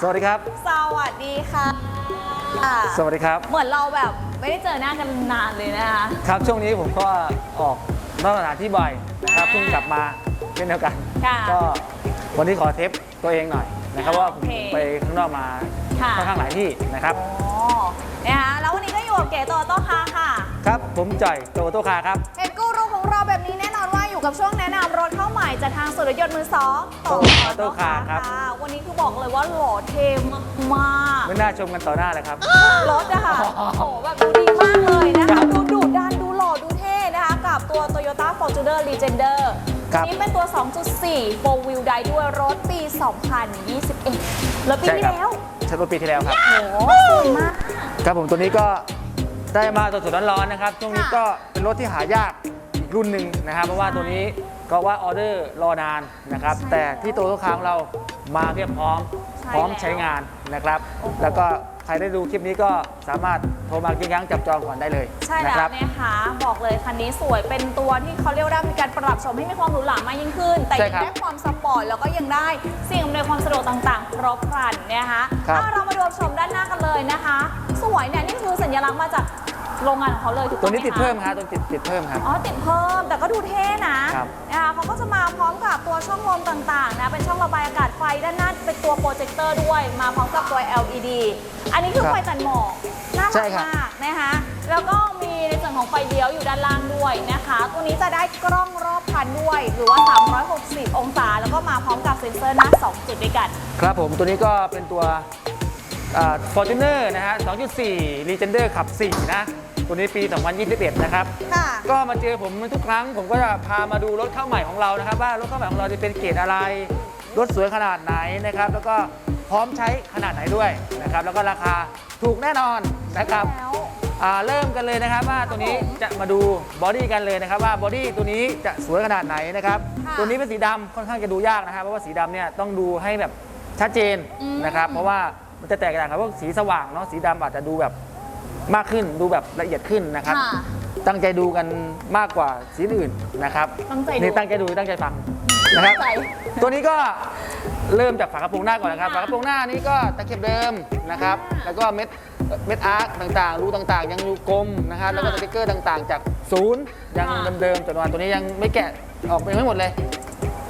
สวัสดีครับ สวัสดีค่ะสวัสดีครับ เหมือนเราแบบไม่ได้เจอหน้ากันนานเลยนะคะ ครับช่วงนี้ผมก็ออกนอกสถานที่บ่อยนะครับอ่าเพิ่งกลับมาเช่นเดียวกัน ค่ะก็วันนี้ขอเทปตัวเองหน่อยนะครับว่าผมโอเคไปข้างนอกมาค่ะ ค่อนข้างหลายที่นะครับ อ๋อนะคะแล้ววันนี้ก็อยู่กับเก๋โตโต้คาค่ะ ครับผมจ่อยโตโตคาครับเห็ อนว่าอยู่กับช่วงแนะนำรถเข้าใหม่จากทางสุรยนต์มือสองโตโต้คาครับวันนี้คือบอกเลยว่าหล่อเท่มากไม่น่าชมกันต่อหน้าเลยครับๆรถอะค่ะโอ้โหแบบดูดีมากเลยนะครัคะบดูดุดันดูหล่อดูเท่นะคะกับตัว Toyota Fortuner Legender ครับนี่เป็นตัว 2.4 4 wheel drive ด้วยรถปี 2021แล้วปีใช่ที่ครับแล้วใช่เมื่อปีที่แล้วครับโอ้โหสวยมากครับผมตัวนี้ก็ได้มาสดๆร้อนๆนะครับช่วงนี้ค่ะก็เป็นรถที่หายากอีก รุ่นหนึ่งนะครับ เพราะว่าตัวนี้ก็ว่าออเดอร์รอนานนะครับใช่แต่ที่โตโตคาของเรามาเพียบพร้อมใช่พร้อมแล้วใช้งานนะครับโอ้โหแล้วก็ใครได้ดูคลิปนี้ก็สามารถโทรมากินยั้งจับจองก่อนได้เลยใช่นะแล้ควรับนะคะบอกเลยคันนี้สวยเป็นตัวที่เขาเรียกว่ามีการปรับโฉมให้มีความหรูหรามากยิ่งขึ้น แต่ใช่ยังครับได้ความสปอร์ตแล้วก็ยังได้สิ่งอำนวยความสะดวกต่างๆ ครบครันนะคะครับเอาเรามาดูชมด้านหน้ากันเลยนะคะ สวยเนี่ยนี่คือสัญลักษณ์มาจาก โรงงานของเขาเลยถูกตัต้วองไหมนี้ติดคะเพิ่มครับตัวติดติดเพิ่มครับ อ๋อติดเพิ่มแต่ก็ดูเท่นะครับ นะคะเขาก็จะมาพร้อมกับตัวช่องลมต่างๆนะเป็นช่องระบายอากาศไฟด้านหน้าเป็นตัวโปรเจคเตอร์ด้วยมาพร้อมกับตัว LED อันนี้คือครับไฟตัดหมอกน่าใช่รักครับ มากนะคะแล้วก็มีในส่วนของไฟเลี้ยวอยู่ด้านล่างด้วยนะคะ ตัวนี้จะได้กล้องรอบคันด้วย หรือว่า 360 องศา แล้วก็มาพร้อมกับเซ็นเซอร์หน้า2จุดด้วยกัน ครับผมตัวนี้ก็เป็นตัวฟอร์จูเนอร์นะฮะ 2.4 Legender ขับ 4 นะ ตัวนี้ปี 2021 นะครับ ค่ะ ก็มาเจอผมทุกครั้ง ผมก็จะพามาดูรถเข้าใหม่ของเรานะครับ ว่ารถเข้าใหม่ของเราจะเป็นเกรดอะไร รถสวยขนาดไหนนะครับ แล้วก็พร้อมใช้ขนาดไหนด้วยนะครับ แล้วก็ราคาถูกแน่นอนนะครับแล้วอ่าเริ่มกันเลยนะครับว่าตัวนี้จะมาดูบอดี้กันเลยนะครับ ว่าบอดี้ตัวนี้จะสวยขนาดไหนนะครับ ค่ะตัวนี้เป็นสีดำค่อนข้างจะดูยากนะครับเพราะว่าสีดำเนี่ยต้องดูให้แบบชัดเจนอืม นะครับ เพราะว่ามันจะแตกต่างกับพวกสีสว่างเนาะสีดำอาจจะดูแบบ มากขึ้นดูแบบละเอียดขึ้นนะครับ ค่ะ ตั้งใจดูกันมากกว่าสีอื่นนะครับตั้งใจดูนี่ตั้งใจดูตั้งใจฟังนะครับ ตั้งใจ ตัวนี้ก็เริ่มจากฝากระโปรงหน้าก่อนนะครับค่ะฝากระโปรงหน้านี้ก็ตะเข็บเดิมนะครับอ่าแล้วก็เม็ดเม็ดอาร์คต่างๆ รูต่างๆ ยังรูกลมนะครับ แล้วก็ค่ะสติกเกอร์ต่างๆ จากศูนย์ยังค่ะเดิมๆจนวันตัวนี้ยังไม่แกะออกไปไม่หมดเลย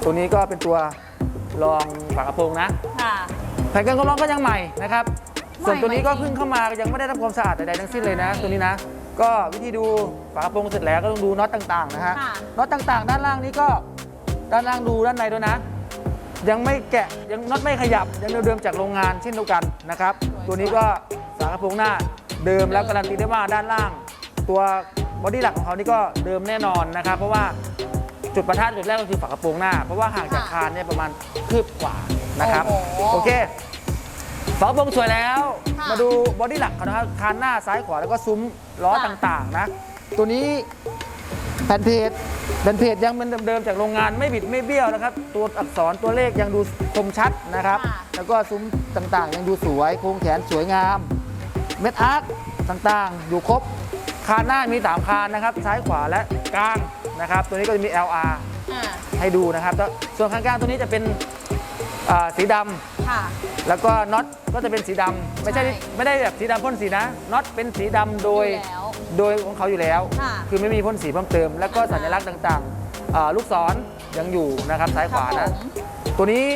ตัวนี้ก็เป็นตัวรองฝากระโปรงนะ ค่ะ แผ่นกันความร้อนก็ยังใหม่นะครับใหม่ ส่วนตัวนี้ก็ใหม่จริงเพิ่งเข้ามายังไม่ได้ทำความสะอาดใดๆทั้งสิ้นเลยนะ ตัวนี้นะ ก็วิธีดูฝากระโปรงเสร็จแล้วก็ต้องดูน็อตต่างๆนะฮะค่ะน็อตต่างๆ ด้านล่างนี้ก็ด้านล่างดูด้านในด้วยนะ ยังไม่แกะยังน็อตไม่ขยับยังเดิมๆจากโรงงานเช่นเดียวกันนะครับ ตัวนี้ก็ฝากระโปรงหน้าเดิมแล้วการันตีได้ว่าด้านล่าง ตัวบอดี้หลักของเขานี่ก็เดิมแน่นอนนะครับ เพราะว่าจุดประทัดจุดแรกก็คือฝากระโปรงหน้า เพราะว่าห่างจากค่ะคานเนี่ยประมาณคืบกว่านะครับโอ้โห โอเค ฝากระโปรงสวยแล้วค่ะมาดูบอดี้หลักเขานะครับคานหน้าซ้ายขวาแล้วก็ซุ้มล้อค่ะ ต่างๆนะ ตัวนี้แผ่นเพจแผ่นเพจยังเป็นเดิมๆจากโรงงานไม่บิดไม่เบี้ยวนะครับ ตัวอักษรตัวเลขยังดูคมชัดนะครับค่ะแล้วก็ซุ้มต่างๆ ยังดูสวยโครงแขนสวยงาม เม็ดอาร์คต่างๆ อยู่ครบ คานหน้ามี3คานนะครับ ซ้ายขวาและกลางนะครับ ตัวนี้ก็จะมี LR อ่าให้ดูนะครับแล้วส่วนคานกลางตัวนี้จะเป็น อ่าสีดำค่ะ แล้วก็น็อตก็จะเป็นสีดำไม่ใช่ใช่ไม่ได้แบบสีดำพ่นสีนะน็อตเป็นสีดำโดย อยู่แล้วโดยของเขาอยู่แล้ว ค่ะคือไม่มีพ่นสีเพิ่มเติม แล้วก็สัญลักษณ์ต่างๆอ่าลูกศรยังอยู่นะครับซ้ายขวาครันะ บผม ตัวนี้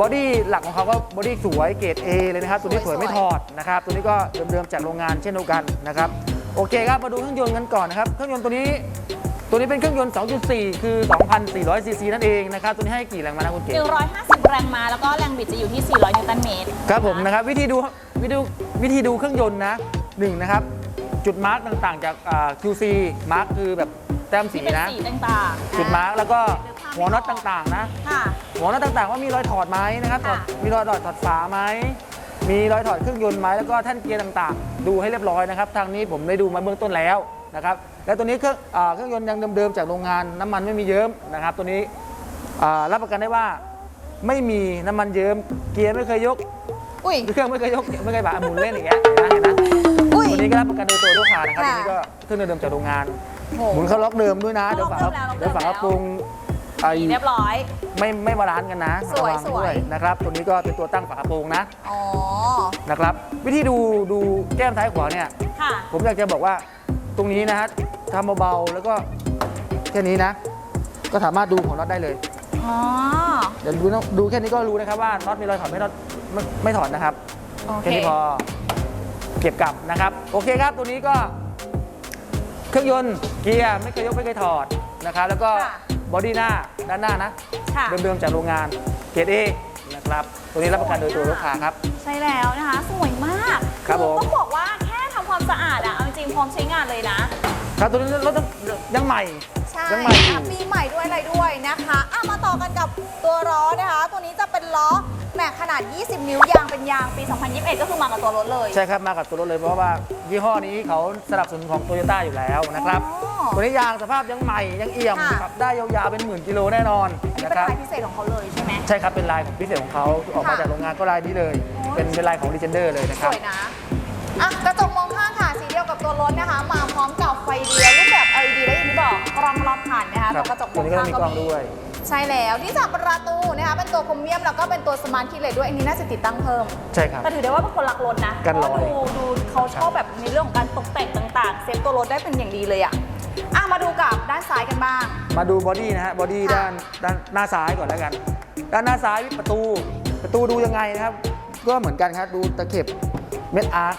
บอดี้หลักของเขาก็บอดี้สวยเกรด A เลยนะครับ ตัวนี้สสวยวยไม่สวยถอดนะครับ ตัวนี้ก็เดิมๆจากโรงงานเช่นเดียวกันนะครับ โอเคครับ มาดูเครื่องยนต์กันก่อนนะครับ เครื่องยนต์ตัวนี้ ตัวนี้เป็นเครื่องยนต์ 2.4 คือ 2,400 ซีซีนั่นเองนะครับ ตัวนี้ให้กี่แรงม้านะคุณเก๋150 แรงม้าแล้วก็แรงบิดจะอยู่ที่ 400 นิวตันเมตรครับผมนะครับวิธีดูวิธีดูวิธีดูเครื่องยนต์นะหนึ่งนะครับ จุดมาร์กต่างๆ จากอ่า QC มาร์กคือแบบแต้มสีที่เป็นนะ สีต่างๆจุดมาร์กแล้วก็หรือภาพหัวน็อตไม่ออกต่างๆนะ ค่ะ หัวน็อตต่างๆ ว่ามีรอยถอดไหมนะครับถอดค่ะมีรอยถอดถอดฝาไหมมีรอยถอดเครื่องยนต์ไหมแล้วก็แท่นเกียร์ต่างๆ ดูให้เรียบร้อยนะครับ ทางนี้ผมได้ดูมาเบื้องต้นแล้ว นะครับแล้วตัวนี้เครื่องอ่าเครื่องยนต์ยังเดิมๆจากโรงงานน้ำมันไม่มีเยิ้มนะครับ ตัวนี้อ่ารับประกันได้ว่าไม่มีน้ำมันเยิ้มเกียร์ไม่เคยยกอุ้ยเครื่องไม่เคยยกไม่เคยแบบหมุนเล่นอย่างเงี้ยเห็นไหมเห็นไหมอุ้ยตัวนี้ก็รับประกันโดยตัวลูกค้านะครับค่ะตัวนี้ก็เครื่องเดิมๆจากโรงงานโหหมุนเข้าล็อกเดิมด้วยนะเดี๋ยวฝาล็อกเดิมแล้วล็อกเดิมเดี๋ยวฝากระแล้วโปรงไอ้เรียบร้อย ไม่ไม่บาลานซ์กันนะสวยระงสวยด้นะครับ ตัวนี้ก็เป็นตัวตั้งฝากระโปรงนะอ๋อนะครับ วิธีดูดูแก้มซ้ายขวาเนี่ยค่ะผมอยากจะบอกว่า ตรงนี้นะฮะทำเบาๆแล้วก็แค่นี้นะ ก็สามารถดูของน็อตได้เลย อ๋อ เดี๋ยวดูนะดูแค่นี้ก็รู้นะครับว่าน็อตมีรอยถอดไหม่น็อตไม่ไม่ถอดนะครับโอเค แค่นี้พอเก็บกลับนะครับ โอเคครับตัวนี้ก็ เครื่องยนต์เกียร์ไม่เคยยกไม่เคยถอดนะครับ แล้วก็ค่ะ บอดี้หน้าด้านหน้านะ ค่ะ เดิมๆจากโรงงานเกรดเอนะครับ ตัวนี้รับประกันโดยตัวลูกค้าครับ ใช่แล้วนะคะ สวยมากครับผม ต้องบอกว่าแค่ทำความสะอาดอะเอาจ ริงๆพร้อมใช้งานเลยนะ ครับตัวนี้รถยังใหม่ ใช่ยังใหม่อยู่อะปีใหม่ด้วยอะไรด้วยนะคะอะมาต่อกันกับตัวล้อนะคะ ตัวนี้จะเป็นล้อแม็กขนาด 20 นิ้วยางเป็นยางปี 2021 ก็คือมากับตัวรถเลยใช่ครับมากับตัวรถเลยเพราะว่ายี่ห้อนี้เขาสนับสนุนของโตโยต้าอยู่แล้วนะครับ อ๋อ ตัวนี้ยางสภาพยังใหม่ยังเอี่ยมค่ะ ขับได้ยาวๆเป็นหมื่นกิโลแน่นอนอันนี้นะเป็นครับ ลายพิเศษของเขาเลยใช่ไหม ใช่ครับ เป็นลายของพิเศษของเขาออกมาค่ะจากโรงงานก็ลายนี้เลย โอ้ย เป็นเป็นลายของดีเจนเดอร์เลยนะคสรับ วยนะอะกระจก ตัวรถนะคะ มาพร้อมกับไฟเดียวรูปแบบ LED และอย่างที่บอกกล้องรอบคันนะคะครับตัวกระจกมตัวองนี้ก็ข้างมีก็กล้องมีด้วย ใช่แล้วที่จับประตูนะคะเป็นตัวโครเมียมแล้วก็เป็นตัวสมาร์ทคีย์เลสด้วยอันนี้น่าจะติดตั้งเพิ่ม ใช่ครับ แต่ถือได้ว่าเป็นคนรักรถนะกันเพร้ราะอย ดูดูเขาชอบแบบในเรื่องของการตกแต่งต่าง ๆ เซฟตัวรถได้เป็นอย่างดีเลยอะอะมาดูกับด้านซ้ายกันบ้าง มาดูบอดี้นะฮะบอดี้ค่ะ ด้านด้านหน้าซ้ายก่อนแล้วกัน ด้านหน้าซ้ายประตูประตูดูยังไงนะครับ ก็เหมือนกันครับดูตะเข็บเม็ดอาร์ค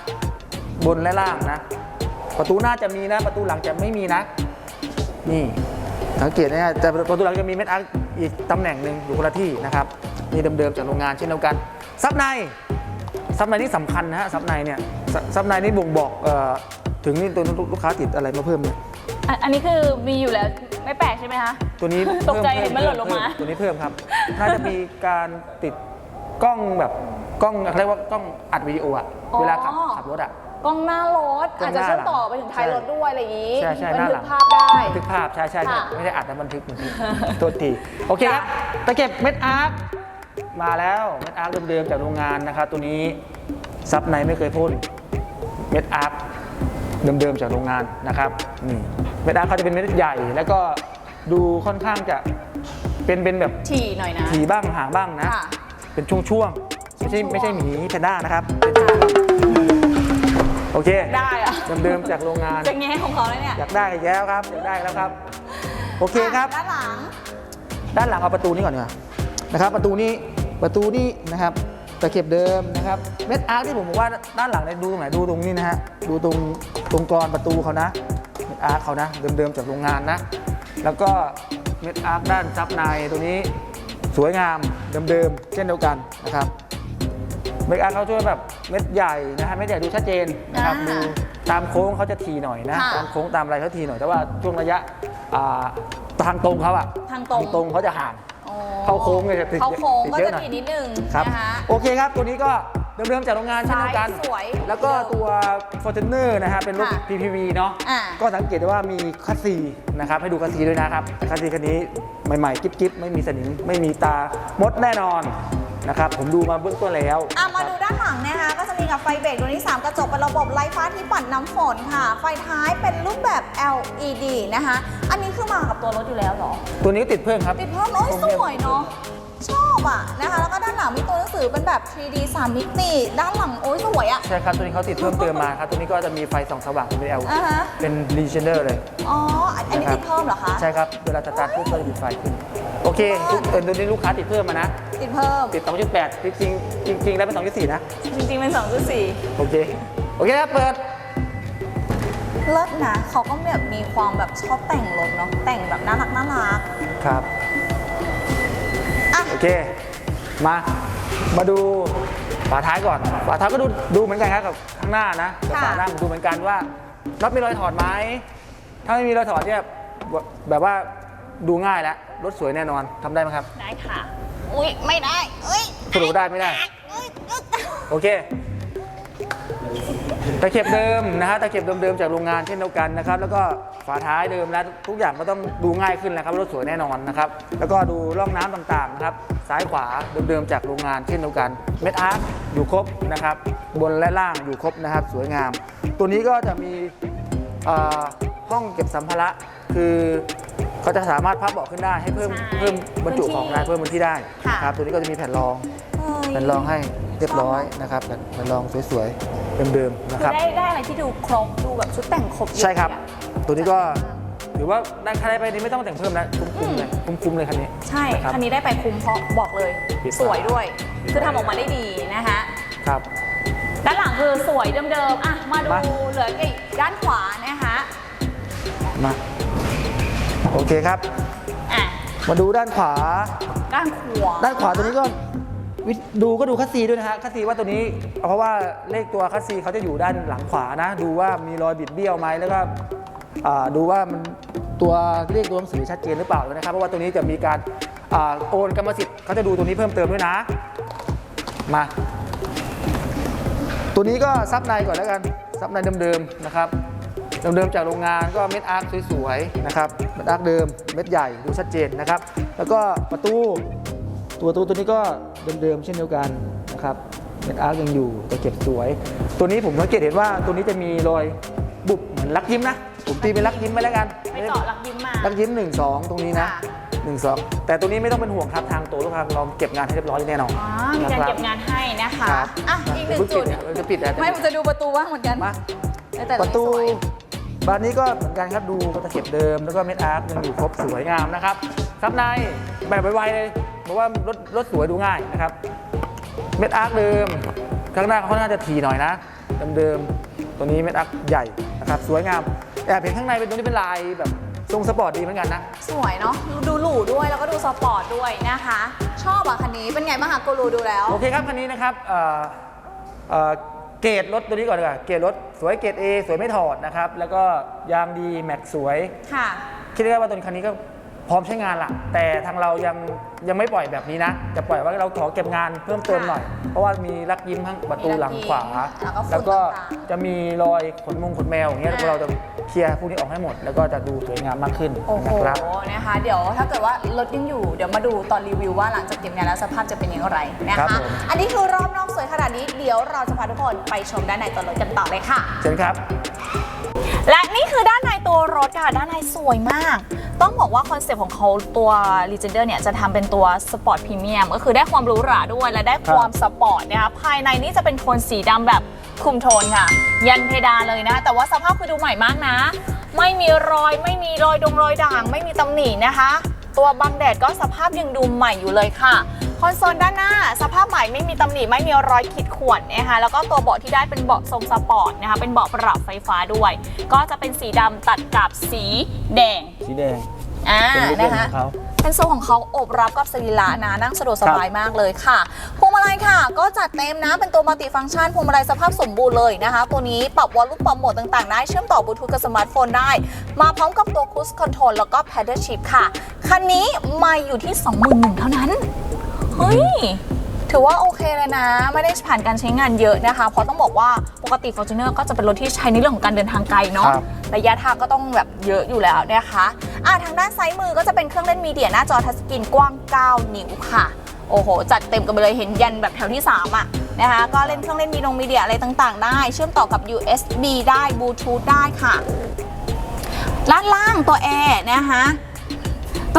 บนและล่างนะ ประตูหน้าจะมีนะ ประตูหลังจะไม่มีนะ นี่สังเกตนะฮะแต่ประตูหลังจะมีเม็ดอาร์คอีกตำแหน่งหนึ่งอยู่คนละที่นะครับนี่เดิมๆจากโรงงานเช่นเดียวกัน ซับในซับในนี่สำคัญนะฮะซับในเนี่ยซซับในนี่บ่งบอกเอ่อถึงนี่ตัวลูกค้าติดอะไรมาเพิ่มเนี่ยอันอันนี้คือมีอยู่แล้วไม่แปลกใช่ไหมคะตัวนี้ตกใจพิ่เห็นมันหล่นลงมาเพิ่ตัวนี้เพิ่มครับน่าจะมีการติดกล้องแบบกล้องเขาเรียกว่ากล้องอัดวิดีโออะอ๋อเวลาขับขับรถอะ กล้องหน้ารถกล้อาอจงจะหน้าเชื่อมต่อไปถึงท้ายใช่รถด้วยอะไรอย่างนี้ใช่ใช่บัหน้าทึหลักง ภาพได้ บันทึกภาพใช่ใช่ใช่ค่ะไม่ได้อัดนะบันทึกบางทีโทษทีโอเคครับตะเก็บเม็ดอาร์คมาแล้วเม็ดอาร์คเดิมๆจากโรงงานนะครับตัวนี้ซับในไม่เคยพ่นเม็ดอาร์คเดิมๆจากโรงงานนะครับนี่เม็ดอาร์คเขาจะเป็นเม็ดใหญ่ แล้วก็ดูค่อนข้างจะเป็นเป็นแบบถี่หน่อยนะ ถี่บ้างห่างบ้างนะ ค่ะเป็นช่วงๆไม่ใช่ช่วงๆ ไม่ใช่หมีแพนด้านะครับเป็นช่วงๆโอเคได้อะเดิมๆจากโรงงานจะแง่ของเขาแล้วเนี่ยอยากได้อีกแล้วครับอยากได้แล้วครับ โอเคครับ ด้านหลัง ด้านหลังเอาประตูนี้ก่อนดีกว่านะครับประตูนี้ประตูนี้นะครับตะเข็บเดิมนะครับเม็ดอาร์คที่ผมบอกว่าด้านหลังเนี่ยดูตรงไหนดูตรงนี้นะฮะดูตรงตรงกรอนประตูเขานะเม็ดอาร์คเขานะเดิมๆจากโรงงานนะ แล้วก็เม็ดอาร์คด้านซับในตัวนี้สวยงามเดิมๆเช่นเดียวกันนะครับ เม็ดอาร์คเขาช่วยแบบเม็ดใหญ่นะฮะเม็ดใหญ่ดูชัดเจนนะครับอ่าดูตามโค้งเขาจะทีหน่อยนะค่ะตามโค้งตามอะไรเขาทีหน่อยแต่ว่าช่วงระยะอ่าทางตรงเขาอะทางตรงตรงเขาจะห่าง อ๋อเข้าโค้งเนี่ยจะติดเข้าโค้งติดก็เยอะจะหน่อยถี่นิดนึงครับนะคะ โอเคครับตัวนี้ก็เดิมๆจากโรงงานเช่นเดียวกัน สวยแล้วก็ตัว Fortuner นะฮะเป็นรถ ค่ะ PPV เนาะอ่า ก็สังเกตได้ว่ามีคัสซีนะครับให้ดูคัสซีด้วยนะครับคัสซีคันนี้ใหม่ๆ กิ๊บๆ ไม่มีสนิมไม่มีตามดแน่นอน นะครับผมดูมาเบื้องต้นแล้ว อะมาครับดูด้านหลังนะคะก็จะมีกับไฟเบรกตัวนี้3กระจกเป็นระบบไร้ฟ้าที่ปัดน้ำฝนค่ะ ไฟท้ายเป็นรูปแบบ LED นะคะ อันนี้คือมากับตัวรถอยู่แล้วเหรอ ตัวนี้ติดเพิ่มครับติดเพิ่มโอ้ยสวยเนาะ ชอบอะนะคะแล้วก็ด้านหลังมีตัวหนังสือเป็นแบบ 3D 3 มิติ ด้านหลังโอ้ยสวยอะ ใช่ครับ ตัวนี้เขาติดเพิ่มเติมมาครับ ตัวนี้ก็จะมีไฟส่องสว่างเป็น L อ่าฮะ เป็น l e g i o n e r เลย อ๋อ อันอันนี้นะครับติดเพิ่มเหรอคะ ใช่ครับ เวลาสตาร์ทปุ๊บก็จะมีไฟขึ้น โอเคทุกเออตัวนี้ลูกค้าติดเพิ่มมานะ ติดเพิ่ม ติด 2.8 จริงๆจริงๆแล้วเป็น 2.4 นะ จริงๆเป็น2.4โอเค โอเคครับเปิด เลิศนะเขาก็แบบมีความแบบชอบแต่งรถเนาะแต่งแบบน่ารักน่ารัก ครับอะ โอเค มา มาดูฝาท้ายก่อน ฝาท้ายก็ดูดูเหมือนกันครับกับข้างหน้านะกับค่ะฝาหน้าผมดูเหมือนกันว่าน็อตมีรอยถอดไหมถ้าไม่มีรอยถอดเนี่ยแบบแบบว่าดูง่ายแล้วรถสวยแน่นอนทำได้ไหมครับ ได้ค่ะ อุ้ยไม่ได้เอ้ยสรุปได้ไม่ได้เอ้ยเอ้ยโอเค ตะเข็บเดิมนะฮะตะเข็บเดิมๆจากโรงงานเช่นเดียวกันนะครับแล้วก็ฝาท้ายเดิมแล้วทุกอย่างก็ต้องดูง่ายขึ้นแล้วครับรถสวยแน่นอนนะครับแล้วก็ดูร่องน้ำต่างๆนะครับซ้ายขวาเดิมๆจากโรงงานเช่นเดียวกันเม็ดอาร์คอยู่ครบนะครับบนและล่างอยู่ครบนะครับสวยงาม ตัวนี้ก็จะมีเอ่อห้องเก็บสัมภาระคือเขาจะสามารถพับเบาะขึ้นได้ให้เพิ่มใช่เพิ่มบรรจุของได้พื้นที่เพิ่มพื้นที่ได้ค่ะนะครับตัวนี้ก็จะมีแผ่นรองเฮ้ยแผ่นรองให้เรียบร้อยนะครับแผ่นแผ่นรองสวยๆ เดิมๆนะคืคอรับ ได้ได้อะไรที่ดูครบดูแบบชุดแต่งครบเยอะใช่ครับอะตัวนี้ก็ถือว่าได้ค่าได้ไปนี่ไม่ต้องแต่งเพิ่มแล้วคุ้มๆเลยคุ้มๆเลยคันนี้ใช่นะครับ คันนี้ได้ไปคุ้มเพราะบอกเลย ปิดสวยด้วยปิดคือทำออกมาได้ดีนะคะครับ ด้านหลังคือสวยเดิมๆอะมาดูมา เหลืออีกด้านขวานะคะมาโอเคครับ อะมาดูด้านขวา ด้านขวาด้านขวาตัวนี้ก็ วิดูก็ดูคัสซีด้วยนะฮะคัสซีว่าตัวนี้ เพราะว่าเลขตัวคัสซีเขาจะอยู่ด้านหลังขวานะ ดูว่ามีรอยบิดเบี้ยวไหมแล้วก็ดูว่ามันตัวเลขตัวหนังสือชัดเจนหรือเปล่านะครับเพราะว่าตัวนี้จะมีการอโอนกรรมสิทธิ์เขาจะดูตัวนี้เพิ่มเติมด้วยนะ มา ตัวนี้ก็ซับในก่อนแล้วกันซับในเดิมๆนะครับเดิมๆจากโรงงานก็เม็ดอาร์คสวยๆนะครับเม็ดอาร์คเดิมเม็ดใหญ่ดูชัดเจนนะครับ แล้วก็ประตูตัวตัวตัวนี้ก็ เดิมๆเช่นเดียวกันนะครับเม็ดอาร์คยังอยู่แต่เก็บสวย ตัวนี้ผมสังเกตเห็นว่าตัวนี้จะมีรอยบุบเหมือนลักยิ้มนะ ผมตีเป็นลักยิ้มไปแล้วกันไปเจาะหลักยิ้มมาลักยิ้ม1 2ตรงนี้นะค่ะ1 2แต่ตัวนี้ไม่ต้องเป็นห่วงครับทางตัวลูกค้าเราเก็บงานให้เรียบร้อยแน่นอนอ๋อมีการะคเก็บงานให้นะคะครับอะอีกหนึ่งจุดเราจะปิดนะไม่ผมจะดูประตูว่างเหมือนกันมาแต่ประตูสวยบานนี้ก็เหมือนกันครับดูตะเข็บเดิมแล้วก็เม็ดอาร์คยังอยู่ครบสวยงามนะครับซับในแบบไวๆเลย เพราะว่ารถรถสวยดูง่ายนะครับเม็ดอาร์คเดิมข้างหน้าเขาน่าจะทีหน่อยนะเดิมๆตัวนี้เม็ดอาร์คใหญ่นะครับสวยงามแอบเห็นข้างในเป็นตัวนี้เป็นลายแบบทรงสปอร์ตดีเหมือนกันนะ สวยเนาะดูหรูด้วยแล้วก็ดูสปอร์ตด้วยนะคะ ชอบอะคันนี้เป็นไงบ้างคะกูรูดูแล้ว โอเคครับคันนี้นะครับเอ่อเอ่อเกรดรถตัวนี้ก่อนดีกว่าเกรดรถสวยเกรด A สวยไม่ถอดนะครับ แล้วก็ยางดีแม็กสวย ค่ะ คิดได้ว่าตัวคันนี้ก็ พร้อมใช้งานละแต่ทางเรายังยังไม่ปล่อยแบบนี้นะ จะปล่อยว่าเราขอเก็บงานเพิ่มเติมหน่อย เพราะว่ามีลักยิ้มข้างประตูหลังขวา แล้วก็ฝุ่นก็ต่างๆจะมีรอยขนมงขนแมวอย่างเงี้ยอ่าเราจะเคลียร์พวกนี้ออกให้หมด แล้วก็จะดูสวยงามมากขึ้นโอ้โหนะครับนะคะ เดี๋ยวถ้าเกิดว่ารถยังอยู่เดี๋ยวมาดูตอนรีวิวว่าหลังจากเก็บงานแล้วสภาพจะเป็นอย่างไรนะครัคะบผมอันนี้คือรอบนอกสวยขนาดนี้เดี๋ยวเราจะพาทุกคนไปชมด้านในตัวรถกันต่อเลยค่ะเชิญครับ และนี่คือด้านในตัวรถค่ะ ด้านในสวยมาก ต้องบอกว่าคอนเซปต์ของเขาตัว Legender เนี่ยจะทำเป็นตัวสปอร์ตพรีเมียมก็คือได้ความหรูหราด้วย และได้ความสปอร์ตนะคะภายในนี่จะเป็นโทนสีดำแบบคุมโทนค่ะ ยันเพดานเลยนะ แต่ว่าสภาพคือดูใหม่มากนะ ไม่มีรอยไม่มีรอยดงรอยด่าง ไม่มีตำหนินะคะ ตัวบังแดดก็สภาพยังดูใหม่อยู่เลยค่ะ คอนโซลด้านหน้า สภาพใหม่ไม่มีตำหนิไม่มีรอยขีดข่วนนะคะแล้วก็ตัวเบาะที่ได้เป็นเบาะทรงสปอร์ตนะคะเป็นเบาะปรับไฟฟ้าด้วย ก็จะเป็นสีดำตัดกับสีแดง สีแดง อ่าเป็นลูกเล่นนะคะ ของเขา เป็นโซนของเขาอบรับกับสรีระนะนั่งสะดวกสบายมากเลยค่ะพวงมาลัยค่ะ ก็จัดเต็มนะเป็นตัวมัลติฟังก์ชันพวงมาลัยสภาพสมบูรณ์เลยนะคะ ตัวนี้ปรับวอลลุ่มปรับโหมดต่างๆ ได้เชื่อมต่อบลูทูธกับสมาร์ทโฟนได้ มาพร้อมกับตัวค u ู e คอนโทรลแล้วก็ Pedal Shift ค่ะ คันนี้ไม่อยู่ที่ 21,000เท่านั้น เฮ้ย ถือว่าโอเคเลยนะ ไม่ได้ผ่านการใช้งานเยอะนะคะ เพราะต้องบอกว่าปกติ Fortuner ก็จะเป็นรถที่ใช้ในเรื่องของการเดินทางไกลเนาะครับ ระยะทางก็ต้องแบบเยอะอยู่แล้วนะคะ อะทางด้านซ้ายมือก็จะเป็นเครื่องเล่นมีเดียหน้าจอทัชสกรีนกว้าง 9 นิ้วค่ะ โอ้โห จัดเต็มกันไปเลยเห็นยันแบบแถวที่ 3 อะนะคะก็เล่นเครื่องเล่นมีดงมีเดียอะไรต่างๆ ได้ เชื่อมต่อกับ USB ได้บลูทูธได้ค่ะด้านล่างตัวแอร์นะคะ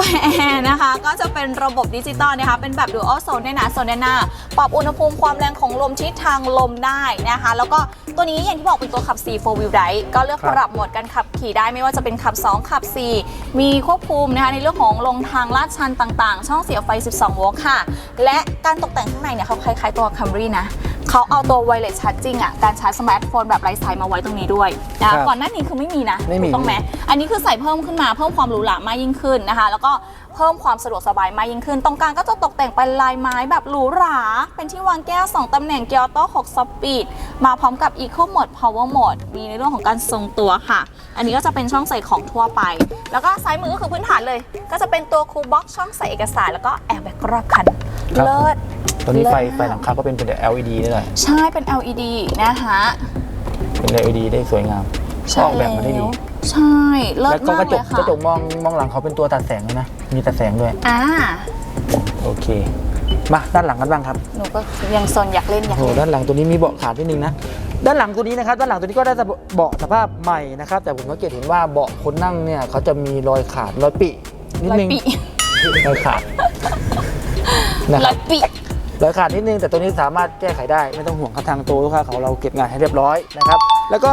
แอร์นะคะ ก็จะเป็นระบบดิจิตอลนะคะ เป็นแบบ dual zone ด้วยนะโซนด้านหน้า ปรับอุณหภูมิความแรงของลมทิศทางลมได้นะคะ แล้วก็ตัวนี้อย่างที่บอกเป็นตัวขับ 4 4 wheel drive ก็เลือกรปรับโหมดการขับขี่ได้ไม่ว่าจะเป็นขับ 2 ขับ 4 มีควบคุมนะคะในเรื่องของลงทางลาดชันต่างๆ ช่องเสียบไฟ 12 โวลต์ค่ะ และการตกแต่งข้างในเนี่ยเขาคล้ายๆตัว Camry นะ เขาเอาตัว wireless charging อะการชาร์จสมาร์ทโฟนแบบไร้สายมาไว้ตรงนี้ด้วยนะคะก่อนหน้านี้คือไม่มีนะไม่มี ถูกต้องไหมอันนี้คือใส่เพิ่มขึ้นมาเพิ่มความหรูหรามากยิ่งขึ้นนะคะ แล้วก็เพิ่มความสะดวกสบายมากยิ่งขึ้น ตรงกลางก็จะตกแต่งเป็นลายไม้แบบหรูหรา เป็นที่วางแก้ว 2 ตำแหน่งเกียร์ออโต้6สปีด มาพร้อมกับ Eco Mode Power Mode มีในเรื่องของการทรงตัวค่ะ อันนี้ก็จะเป็นช่องใส่ของทั่วไป แล้วก็ซ้ายมือก็คือพื้นฐานเลย ก็จะเป็นตัวคูบ็อกช่องใส่เอกสาร แล้วก็แอร์แบ็กรอบคัน ครับ เลิศตัวนี้ไฟเลิศไฟหลังคาก็เป็นเป็น LED ด้วยใช่เป็น LED นะคะ เป็น LED ได้สวยงาม ใช่ออกแบบมาได้ดีแล้วใช่เลิแล้ศวก็มากกระจเลกยค่ะกระจกมองมองหลังเขาเป็นตัวตัดแสงเลยนะ มีตัดแสงด้วย อ่าโอเค มาด้านหลังกันบ้างครับ หนูก็ยังซนอยากเล่นอยากโอ้โหเล่นด้านหลังตัวนี้มีเบาะขาดนิดนึงนะ ด้านหลังตัวนี้นะครับ ด้านหลังตัวนี้ก็ได้เบาะสภาพใหม่นะครับ แต่ผมสังเกตเห็นว่าเบาะคนนั่งเนี่ยเขาจะมีรอยขาดรอยปินิดร้อยนึงปีรอยขาดนะคร้รัอบยปีรอยขาดนิดนึงแต่ตัวนี้สามารถแก้ไขได้ไม่ต้องห่วงครับทางตัวลูกค้าของเราเก็บงานให้เรียบร้อยนะครับ แล้วก็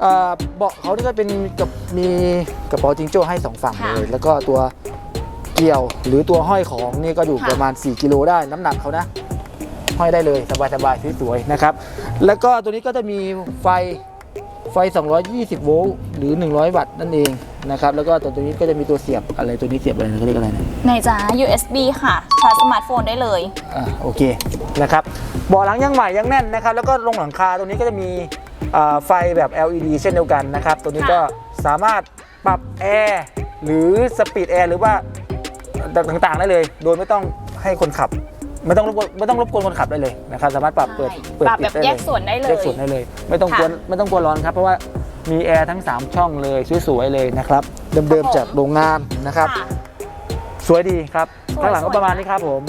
เอ่อเบาะเขานี่ก็เป็นกับมีกระเป๋าจิงโจ้ให้สองฝั่งเลย แล้วก็ตัวเกี่ยวหรือตัวห้อยของนี่ก็อยู่ประมาณ 4 กิโลได้น้ำหนักเขานะ ห้อยได้เลยสบายๆสวยๆนะครับ แล้วก็ตัวนี้ก็จะมีไฟไฟ 220 โวลต์หรือ 100 วัตต์นั่นเองนะครับ แล้วก็ตัวตัวนี้ก็จะมีตัวเสียบอะไรตัวนี้เสียบอะไรนะเขาเรียกอะไรนะ ไหนจ้า USB ค่ะชาร์จสมาร์ทโฟนได้เลย อ่าโอเคนะครับเบาะหลังยังใหม่ยังแน่นนะครับ แล้วก็ลงหลังคาตัวนี้ก็จะมีอ่า ไฟแบบ LED เช่นเดียวกันนะครับ ตัวนี้ก็สามารถปรับแอร์หรือสปีดแอร์หรือว่าต่างๆได้เลย โดยไม่ต้องให้คนขับ ไม่ต้องรบกวนไม่ต้องรบกวนคนขับได้เลยนะครับ สามารถปรับเปิดใช่เปิดปรับปิดแบบได้เลยแยกส่วนได้เลย แยกส่วนได้เลย ไม่ต้องกลัวค่ะไม่ต้องกลัวร้อนครับ เพราะว่ามีแอร์ทั้ง 3 ช่องเลยสวยๆเลยนะครับ เดิมๆจากโรงงานนะครับค่ะสวยดีครับสวยข้างหลังก็สวยประมาณนี้ครับผม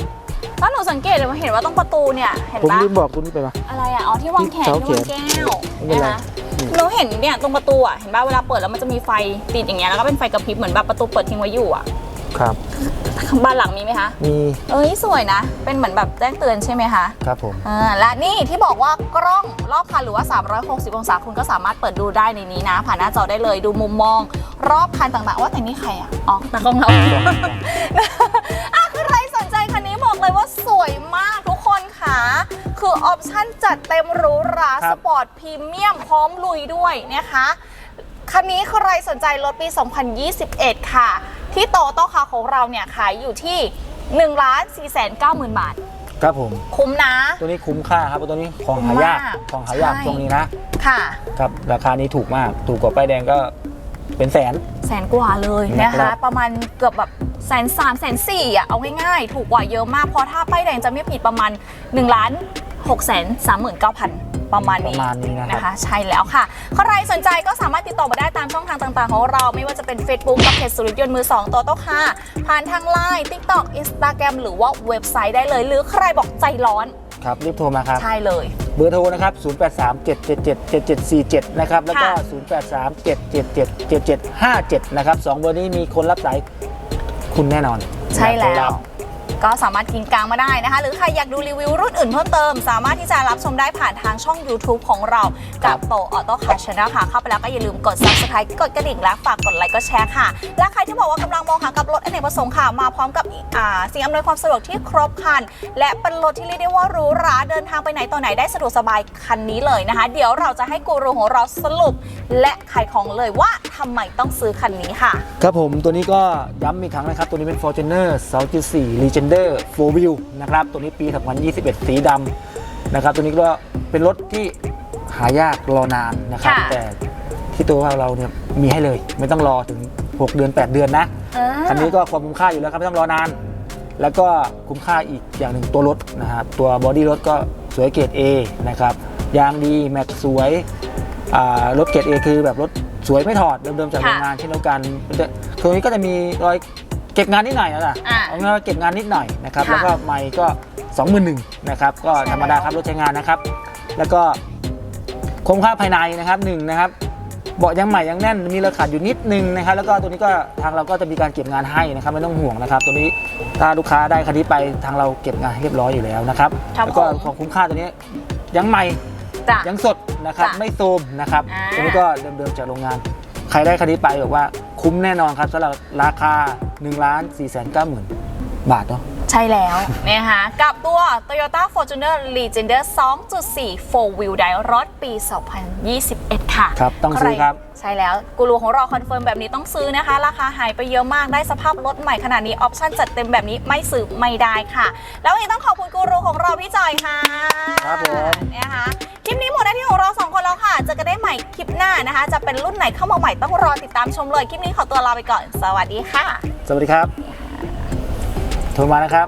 ถ้าหนูสังเกตเลยว่าเห็นว่าตรงประตูเนี่ยเห็นผมปะลืมบอกตัวนี้ไปปะ อะไรอะอ๋อที่วางแขนเสาที่เขีวายนงแก้วไม่เป็นไรนะคะอืม หนูเห็นเนี่ยตรงประตูอะเห็นป่ะเวลาเปิดแล้วมันจะมีไฟติดอย่างเงี้ยแล้วก็เป็นไฟกระพริบเหมือนแบบประตูเปิดทิ้งไว้อยู่อะครับ บ้านหลังมีไหมคะ มีเอ้ยสวยนะ เป็นเหมือนแบบแจ้งเตือนใช่ไหมคะครับผม อ่าและนี่ที่บอกว่ากล้องรอบคันหรือว่า 360 องศาคุณก็สามารถเปิดดูได้ในนี้นะ ผ่านหน้าจอได้เลยดูมุมมอง รอบคันต่างๆว่าแต่นี่ใครอะอ๋อตากล้องเรา เลยว่าสวยมากทุกคนค่ะ คือออปชั่นจัดเต็มหรูหราครัสบ ปอร์ตพรีเมียมพร้อมลุยด้วยนะคะ คันนี้ใครสนใจรถปี 2021 ค่ะ ที่โตโต้คาของเราเนี่ยขายอยู่ที่1ล้าน4 9 0 0 0 บาท ครับผม คุ้มนะ ตัวนี้คุ้มค่าครับเพราะตัวนี้ของหายากมากของหายากใช่ ตรงนี้นะ ค่ะ ครับราคานี้ถูกมาก ถูกกว่าป้ายแดงก็ เป็นแสน แสนกว่าเลยนะครัคะ บ ประมาณเกือบแบบแสนสามแสนสี่อะเอาง่ายๆ ถูกกว่าเยอะมากเพราะถ้าป้ายแดงจะไม่ผิดประมาณ1ล้าน6แสน3 9 0 0 0ประมาณประนี้ มาณนี้นะครับนะคะใช่แล้วค่ะ ใครสนใจก็สามารถติดต่อมาได้ตามช่องทางต่างๆ ของเรา ไม่ว่าจะเป็น Facebook กับเพจสุริยนต์มือ2ตัวโต๊ะค่ะ ผ่านทาง Line TikTok Instagram หรือว่าเว็บไซต์ได้เลย หรือใครบอกใจร้อน ครับ รีบโทรมาครับ ใช่เลย เบอร์โทรนะครับ 0837777747 นะครับ แล้วก็ค่ะ0837777757 นะครับสองเบอร์นี้มีคนรับสายคุณแน่นอนใช่แล้โทรรัวบ ก็สามารถกินกลางมาได้นะคะ หรือใครอยากดูรีวิวรุ่นอื่นเพิ่มเติม สามารถที่จะรับชมได้ผ่านทางช่อง YouTube ของเรากับโตออโต้คาร์ช n น l ค่ะ เข้าไปแล้วก็อย่าลืมกด Subscribe กดกระดิ่งและฝากกดไลค์ก็แชร์ค่ะ และใครที่บอกว่ากำลังมองหากับรถอเนกประสงค์ค่ะ มาพร้อมกับอ่าสิ่งอำนวยความสะดวกที่ครบครัน และเป็นรถที่เรียกได้ว่าหรูหราเดินทางไปไหนต่อไหนได้สะดวกสบายคันนี้เลยนะคะ เดี๋ยวเราจะให้กูรูของเราสรุป และขายของเลยว่าทำไมต้องซื้อคันนี้ค่ะ ครับผมตัวนี้ก็ย้ำอีกครั้งนะครับ ตัวนี้เป็น Fortuner 2.4 Legender 4 Wheel นะครับ ตัวนี้ปี 2021 สีดำนะครับ ตัวนี้ก็เป็นรถที่หายากรอนานนะครับ ค่ะ แต่ที่ตัวเราเนี่ยมีให้เลย ไม่ต้องรอถึง 6 เดือน 8 เดือนนะคันนี้ก็ความคุ้มค่าอยู่แล้วครับ ไม่ต้องรอนาน แล้วก็คุ้มค่าอีกอย่างหนึ่งตัวรถนะครับ ตัวบอดี้รถก็สวยเกรด A นะครับ ยางดี แม็กสวยอ่ารถเกรด A คือแบบรถสวยไม่ถอด เดิมๆจากค่ะโรงงานเช่นเดียวกัน ตัวนี้ก็จะมีรอย เก็บงานนิดหน่อยนะล่ะอ่าเอาง่ายๆว่าเก็บงานนิดหน่อยนะครับค่ะแล้วก็ไมค์ก็21,000นะครับก็ใช่ธรรมดาครับรถใช้งานนะครับ แล้วก็โครงค่าภายในนะครับหนึ่งนะครับเบาะยังใหม่ยังแน่นมีราขาดอยู่นิดนึงนะครับ แล้วก็ตัวนี้ก็ทางเราก็จะมีการเก็บงานให้นะครับไม่ต้องห่วงนะครับ ตัวนี้ถ้าลูกค้าได้คันนี้ไปทางเราเก็บงานให้เรียบร้อยอยู่แล้วนะครับครับแล้วก็ผม ของคุ้มค่าตัวนี้ยังใหม่ จ้ะ ยังสดนะครับจ้ะไม่โซมนะครับอ่า ตัวนี้ก็เดิมๆจากโรงงาน ใครได้คันนี้ไปบอกว่าคุ้มแน่นอนครับสำหรับราคา 1ล้าน4 9 0 0 0 0 บาทเนาะ ใช่แล้วนะคะกับตัว Toyota Fortuner Legender 2.4 4 Wheel Drive รถปี 2021 ค่ะครับต้องซื้อครับใใช่แล้วกูรูของเราคอนเฟิร์มแบบนี้ต้องซื้อนะคะ ราคาหายไปเยอะมากได้สภาพรถใหม่ขนาดนี้ ออปชั่นจัดเต็มแบบนี้ไม่ซื้อไม่ได้ค่ะ แล้ววันนี้ต้องขอบคุณกูรูของเราพี่จอยค่ะครับผมนะคะคลิปนี้หมดหน้าที่ของเราสองคนแล้วค่ะเจอกันได้ใหม่คลิปหน้านะคะ จะเป็นรุ่นไหนเข้ามาใหม่ต้องรอติดตามชมเลยคลิปนี้ขอตัวลาไปก่อน สวัสดีค่ะ สวัสดีครับ โทรมานะครับ